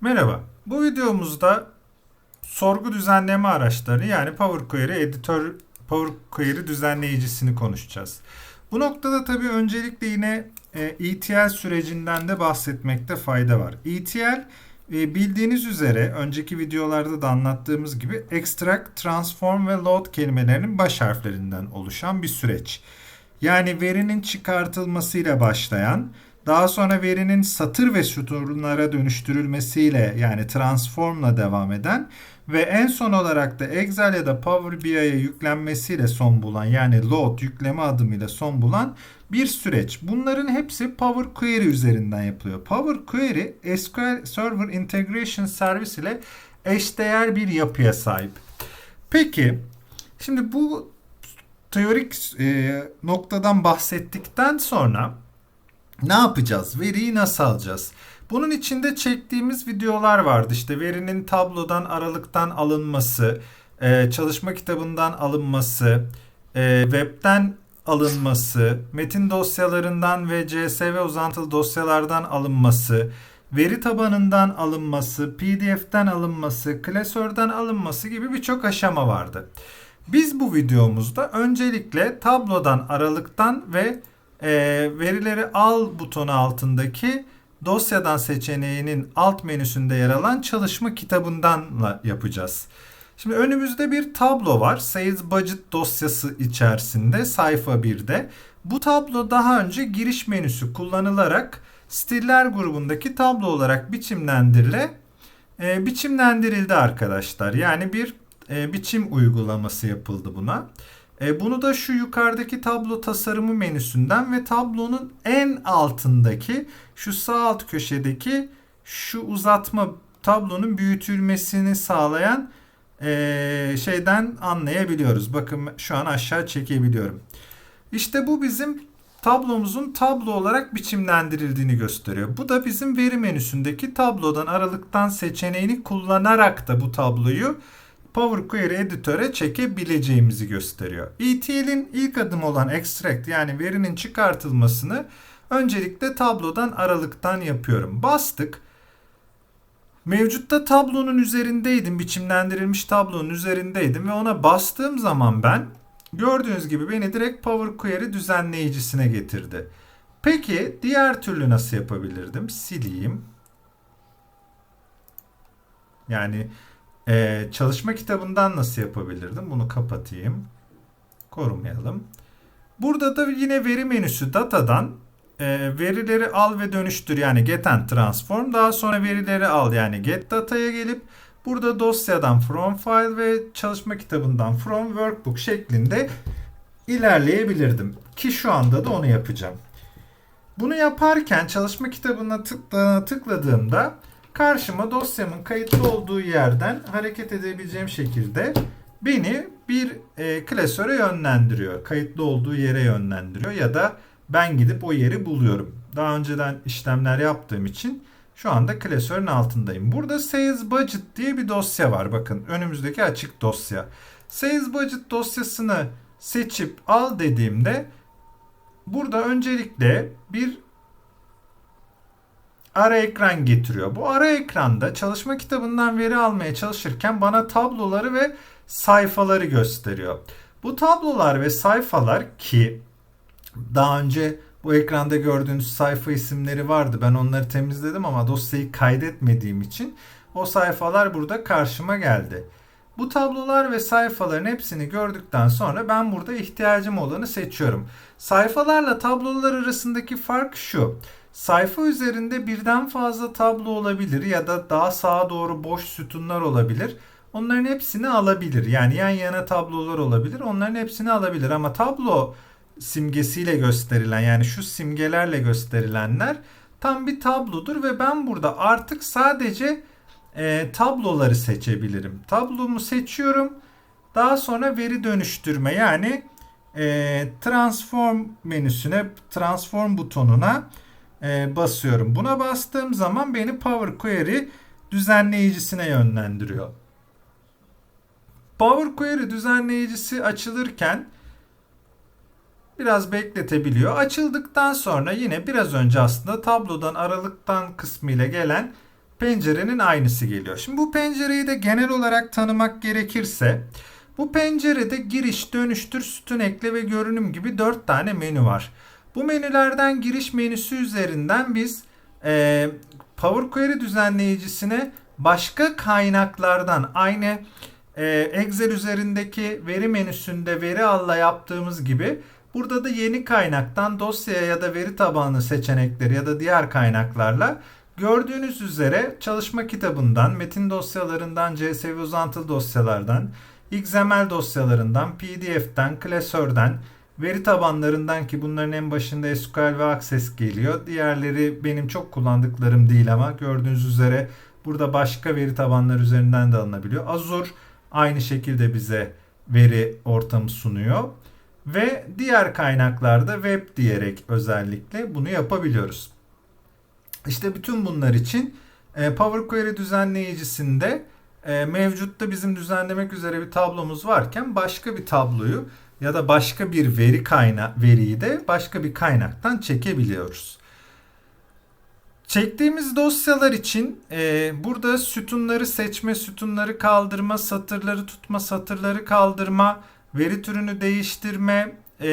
Merhaba. Bu videomuzda sorgu düzenleme araçları yani Power Query editör Power Query düzenleyicisini konuşacağız. Bu noktada tabii öncelikle yine e, ETL sürecinden de bahsetmekte fayda var. ETL e, bildiğiniz üzere önceki videolarda da anlattığımız gibi extract, transform ve load kelimelerinin baş harflerinden oluşan bir süreç. Yani verinin çıkartılmasıyla başlayan daha sonra verinin satır ve sütunlara dönüştürülmesiyle yani transformla devam eden ve en son olarak da Excel ya da Power BI'ye yüklenmesiyle son bulan yani load yükleme adımıyla son bulan bir süreç. Bunların hepsi Power Query üzerinden yapılıyor. Power Query SQL Server Integration Service ile eşdeğer bir yapıya sahip. Peki şimdi bu teorik e, noktadan bahsettikten sonra ne yapacağız? Veriyi nasıl alacağız? Bunun içinde çektiğimiz videolar vardı. İşte verinin tablodan, aralıktan alınması, e, çalışma kitabından alınması, e, webten alınması, metin dosyalarından ve CSV uzantılı dosyalardan alınması, veri tabanından alınması, PDF'den alınması, klasörden alınması gibi birçok aşama vardı. Biz bu videomuzda öncelikle tablodan, aralıktan ve e, verileri al butonu altındaki dosyadan seçeneğinin alt menüsünde yer alan çalışma kitabından yapacağız. Şimdi önümüzde bir tablo var. Sales Budget dosyası içerisinde sayfa 1'de. Bu tablo daha önce giriş menüsü kullanılarak stiller grubundaki tablo olarak biçimlendirile e, biçimlendirildi arkadaşlar. Yani bir e, biçim uygulaması yapıldı buna. E, bunu da şu yukarıdaki tablo tasarımı menüsünden ve tablonun en altındaki şu sağ alt köşedeki şu uzatma tablonun büyütülmesini sağlayan e, şeyden anlayabiliyoruz. Bakın şu an aşağı çekebiliyorum. İşte bu bizim tablomuzun tablo olarak biçimlendirildiğini gösteriyor. Bu da bizim veri menüsündeki tablodan aralıktan seçeneğini kullanarak da bu tabloyu Power Query editöre çekebileceğimizi gösteriyor. ETL'in ilk adımı olan extract yani verinin çıkartılmasını öncelikle tablodan aralıktan yapıyorum. Bastık. Mevcutta tablonun üzerindeydim. Biçimlendirilmiş tablonun üzerindeydim ve ona bastığım zaman ben gördüğünüz gibi beni direkt Power Query düzenleyicisine getirdi. Peki diğer türlü nasıl yapabilirdim? Sileyim. Yani ee, çalışma kitabından nasıl yapabilirdim? Bunu kapatayım. Korumayalım. Burada da yine veri menüsü datadan e, verileri al ve dönüştür yani get and transform. Daha sonra verileri al yani get data'ya gelip burada dosyadan from file ve çalışma kitabından from workbook şeklinde ilerleyebilirdim. Ki şu anda da onu yapacağım. Bunu yaparken çalışma kitabına tıkladığımda karşıma dosyamın kayıtlı olduğu yerden hareket edebileceğim şekilde beni bir e, klasöre yönlendiriyor. Kayıtlı olduğu yere yönlendiriyor ya da ben gidip o yeri buluyorum. Daha önceden işlemler yaptığım için şu anda klasörün altındayım. Burada Sales Budget diye bir dosya var. Bakın önümüzdeki açık dosya. Sales Budget dosyasını seçip al dediğimde burada öncelikle bir ara ekran getiriyor. Bu ara ekranda çalışma kitabından veri almaya çalışırken bana tabloları ve sayfaları gösteriyor. Bu tablolar ve sayfalar ki daha önce bu ekranda gördüğünüz sayfa isimleri vardı. Ben onları temizledim ama dosyayı kaydetmediğim için o sayfalar burada karşıma geldi. Bu tablolar ve sayfaların hepsini gördükten sonra ben burada ihtiyacım olanı seçiyorum. Sayfalarla tablolar arasındaki fark şu. Sayfa üzerinde birden fazla tablo olabilir ya da daha sağa doğru boş sütunlar olabilir. Onların hepsini alabilir. Yani yan yana tablolar olabilir. Onların hepsini alabilir ama tablo simgesiyle gösterilen yani şu simgelerle gösterilenler tam bir tablodur ve ben burada artık sadece e, tabloları seçebilirim. Tablomu seçiyorum. Daha sonra veri dönüştürme yani e, transform menüsüne transform butonuna e, basıyorum. Buna bastığım zaman beni Power Query düzenleyicisine yönlendiriyor. Power Query düzenleyicisi açılırken biraz bekletebiliyor. Açıldıktan sonra yine biraz önce aslında tablodan aralıktan kısmı ile gelen pencerenin aynısı geliyor. Şimdi bu pencereyi de genel olarak tanımak gerekirse bu pencerede giriş, dönüştür, sütun ekle ve görünüm gibi 4 tane menü var. Bu menülerden giriş menüsü üzerinden biz e, Power Query düzenleyicisine başka kaynaklardan aynı e, Excel üzerindeki veri menüsünde veri alla yaptığımız gibi burada da yeni kaynaktan dosyaya ya da veri tabanlı seçenekleri ya da diğer kaynaklarla gördüğünüz üzere çalışma kitabından, metin dosyalarından, CSV uzantılı dosyalardan, XML dosyalarından, PDF'den, klasörden, veri tabanlarından ki bunların en başında SQL ve Access geliyor. Diğerleri benim çok kullandıklarım değil ama gördüğünüz üzere burada başka veri tabanları üzerinden de alınabiliyor. Azure aynı şekilde bize veri ortamı sunuyor. Ve diğer kaynaklarda web diyerek özellikle bunu yapabiliyoruz. İşte bütün bunlar için e, Power Query düzenleyicisinde e, mevcutta bizim düzenlemek üzere bir tablomuz varken başka bir tabloyu ya da başka bir veri kaynağı veriyi de başka bir kaynaktan çekebiliyoruz. Çektiğimiz dosyalar için e, burada sütunları seçme, sütunları kaldırma, satırları tutma, satırları kaldırma, veri türünü değiştirme, e,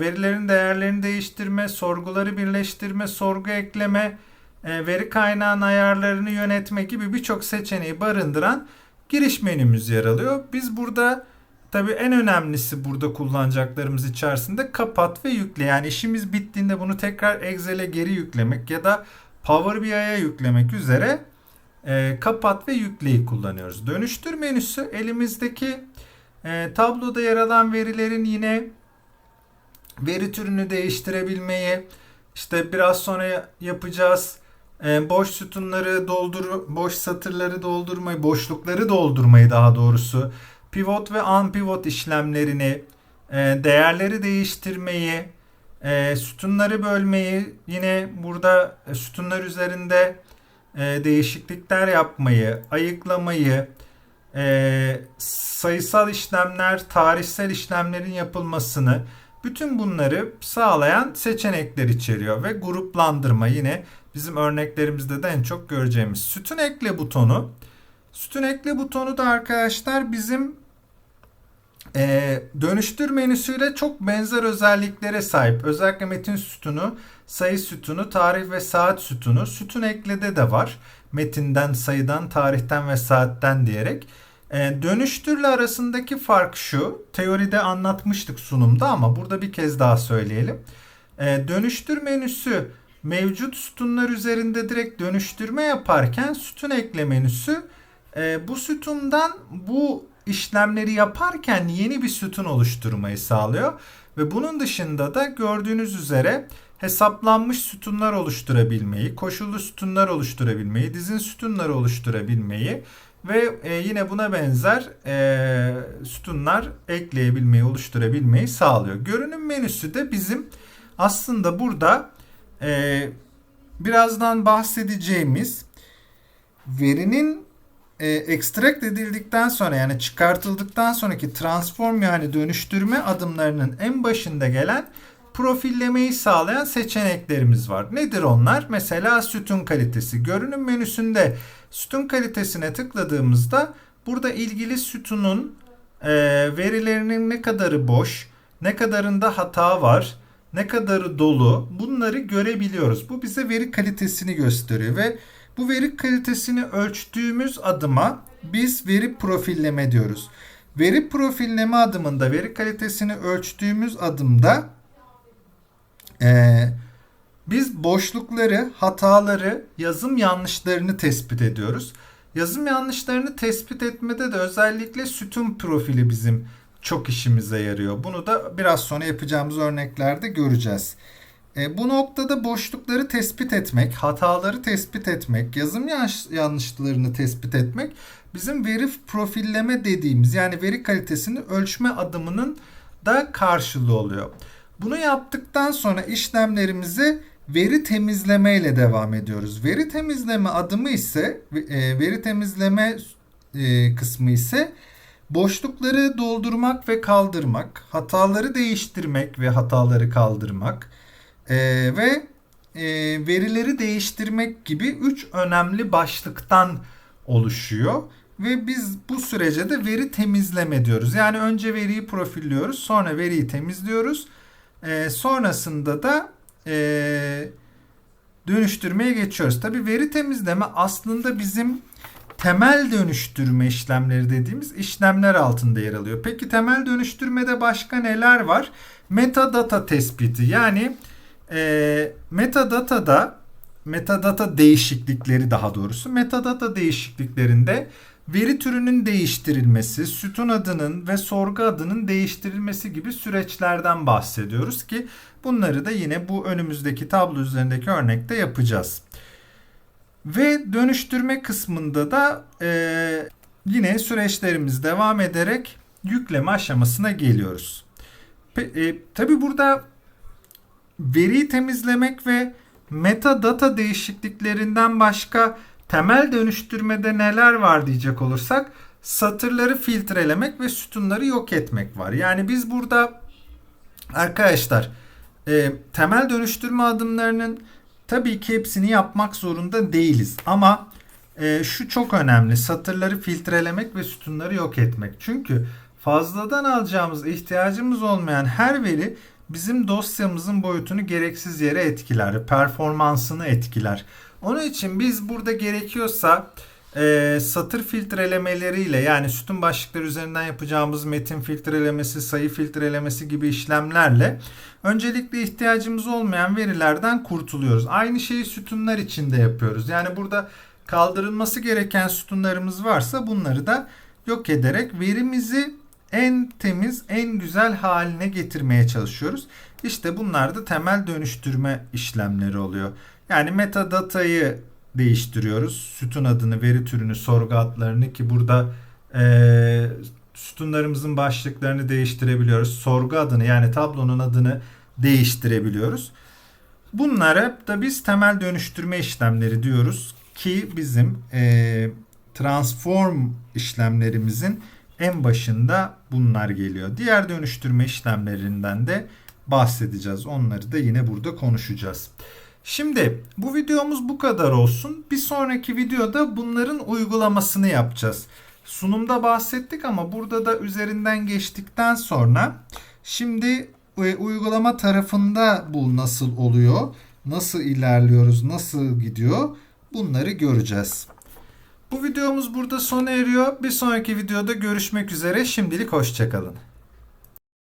verilerin değerlerini değiştirme, sorguları birleştirme, sorgu ekleme, e, veri kaynağın ayarlarını yönetme gibi birçok seçeneği barındıran giriş menümüz yer alıyor. Biz burada tabii en önemlisi burada kullanacaklarımız içerisinde kapat ve yükle. Yani işimiz bittiğinde bunu tekrar Excel'e geri yüklemek ya da Power BI'ye yüklemek üzere e, kapat ve yükleyi kullanıyoruz. Dönüştür menüsü elimizdeki e, tabloda yer alan verilerin yine veri türünü değiştirebilmeyi işte biraz sonra yapacağız e, boş sütunları doldur boş satırları doldurmayı boşlukları doldurmayı daha doğrusu pivot ve unpivot işlemlerini e, değerleri değiştirmeyi e, sütunları bölmeyi yine burada sütunlar üzerinde e, değişiklikler yapmayı ayıklamayı sayısal işlemler tarihsel işlemlerin yapılmasını bütün bunları sağlayan seçenekler içeriyor ve gruplandırma yine bizim örneklerimizde de en çok göreceğimiz sütun ekle butonu. Sütun ekle butonu da arkadaşlar bizim e, dönüştür menüsüyle çok benzer özelliklere sahip. Özellikle metin sütunu, sayı sütunu, tarih ve saat sütunu. Sütun eklede de var. Metinden, sayıdan, tarihten ve saatten diyerek. E, dönüştürle arasındaki fark şu. Teoride anlatmıştık sunumda ama burada bir kez daha söyleyelim. E, dönüştür menüsü mevcut sütunlar üzerinde direkt dönüştürme yaparken sütun ekle menüsü e, bu sütundan bu işlemleri yaparken yeni bir sütun oluşturmayı sağlıyor. Ve bunun dışında da gördüğünüz üzere hesaplanmış sütunlar oluşturabilmeyi, koşullu sütunlar oluşturabilmeyi, dizin sütunları oluşturabilmeyi ve e, yine buna benzer e, sütunlar ekleyebilmeyi, oluşturabilmeyi sağlıyor. Görünüm menüsü de bizim aslında burada e, birazdan bahsedeceğimiz verinin e, extract edildikten sonra yani çıkartıldıktan sonraki transform yani dönüştürme adımlarının en başında gelen profillemeyi sağlayan seçeneklerimiz var. Nedir onlar? Mesela sütun kalitesi. Görünüm menüsünde sütun kalitesine tıkladığımızda burada ilgili sütunun e, verilerinin ne kadarı boş, ne kadarında hata var, ne kadarı dolu bunları görebiliyoruz. Bu bize veri kalitesini gösteriyor ve bu veri kalitesini ölçtüğümüz adıma biz veri profilleme diyoruz. Veri profilleme adımında veri kalitesini ölçtüğümüz adımda ee, biz boşlukları, hataları, yazım yanlışlarını tespit ediyoruz. Yazım yanlışlarını tespit etmede de özellikle sütun profili bizim çok işimize yarıyor. Bunu da biraz sonra yapacağımız örneklerde göreceğiz. E, bu noktada boşlukları tespit etmek, hataları tespit etmek, yazım yanlışlarını tespit etmek bizim veri profilleme dediğimiz yani veri kalitesini ölçme adımının da karşılığı oluyor. Bunu yaptıktan sonra işlemlerimizi veri temizleme ile devam ediyoruz. Veri temizleme adımı ise e, veri temizleme e, kısmı ise boşlukları doldurmak ve kaldırmak, hataları değiştirmek ve hataları kaldırmak, ee, ve e, verileri değiştirmek gibi üç önemli başlıktan oluşuyor. Ve biz bu sürece de veri temizleme diyoruz. Yani önce veriyi profilliyoruz, sonra veriyi temizliyoruz. E, sonrasında da e, dönüştürmeye geçiyoruz. Tabii veri temizleme aslında bizim temel dönüştürme işlemleri dediğimiz işlemler altında yer alıyor. Peki temel dönüştürmede başka neler var? Metadata tespiti yani e, metadatada metadata değişiklikleri daha doğrusu metadata değişikliklerinde veri türünün değiştirilmesi, sütun adının ve sorgu adının değiştirilmesi gibi süreçlerden bahsediyoruz ki bunları da yine bu önümüzdeki tablo üzerindeki örnekte yapacağız. Ve dönüştürme kısmında da e, yine süreçlerimiz devam ederek yükleme aşamasına geliyoruz. Pe, e, Tabi burada veriyi temizlemek ve metadata değişikliklerinden başka temel dönüştürmede neler var diyecek olursak satırları filtrelemek ve sütunları yok etmek var. Yani biz burada arkadaşlar e, temel dönüştürme adımlarının tabii ki hepsini yapmak zorunda değiliz ama e, şu çok önemli satırları filtrelemek ve sütunları yok etmek. Çünkü fazladan alacağımız ihtiyacımız olmayan her veri bizim dosyamızın boyutunu gereksiz yere etkiler, performansını etkiler. Onun için biz burada gerekiyorsa e, satır filtrelemeleriyle yani sütun başlıkları üzerinden yapacağımız metin filtrelemesi, sayı filtrelemesi gibi işlemlerle öncelikle ihtiyacımız olmayan verilerden kurtuluyoruz. Aynı şeyi sütunlar için de yapıyoruz. Yani burada kaldırılması gereken sütunlarımız varsa bunları da yok ederek verimizi en temiz, en güzel haline getirmeye çalışıyoruz. İşte bunlar da temel dönüştürme işlemleri oluyor. Yani metadatayı değiştiriyoruz. Sütun adını, veri türünü, sorgu adlarını ki burada e, sütunlarımızın başlıklarını değiştirebiliyoruz. Sorgu adını yani tablonun adını değiştirebiliyoruz. Bunlara da biz temel dönüştürme işlemleri diyoruz ki bizim e, transform işlemlerimizin en başında bunlar geliyor. Diğer dönüştürme işlemlerinden de bahsedeceğiz. Onları da yine burada konuşacağız. Şimdi bu videomuz bu kadar olsun. Bir sonraki videoda bunların uygulamasını yapacağız. Sunumda bahsettik ama burada da üzerinden geçtikten sonra şimdi e, uygulama tarafında bu nasıl oluyor? Nasıl ilerliyoruz? Nasıl gidiyor? Bunları göreceğiz. Bu videomuz burada sona eriyor. Bir sonraki videoda görüşmek üzere. Şimdilik hoşçakalın.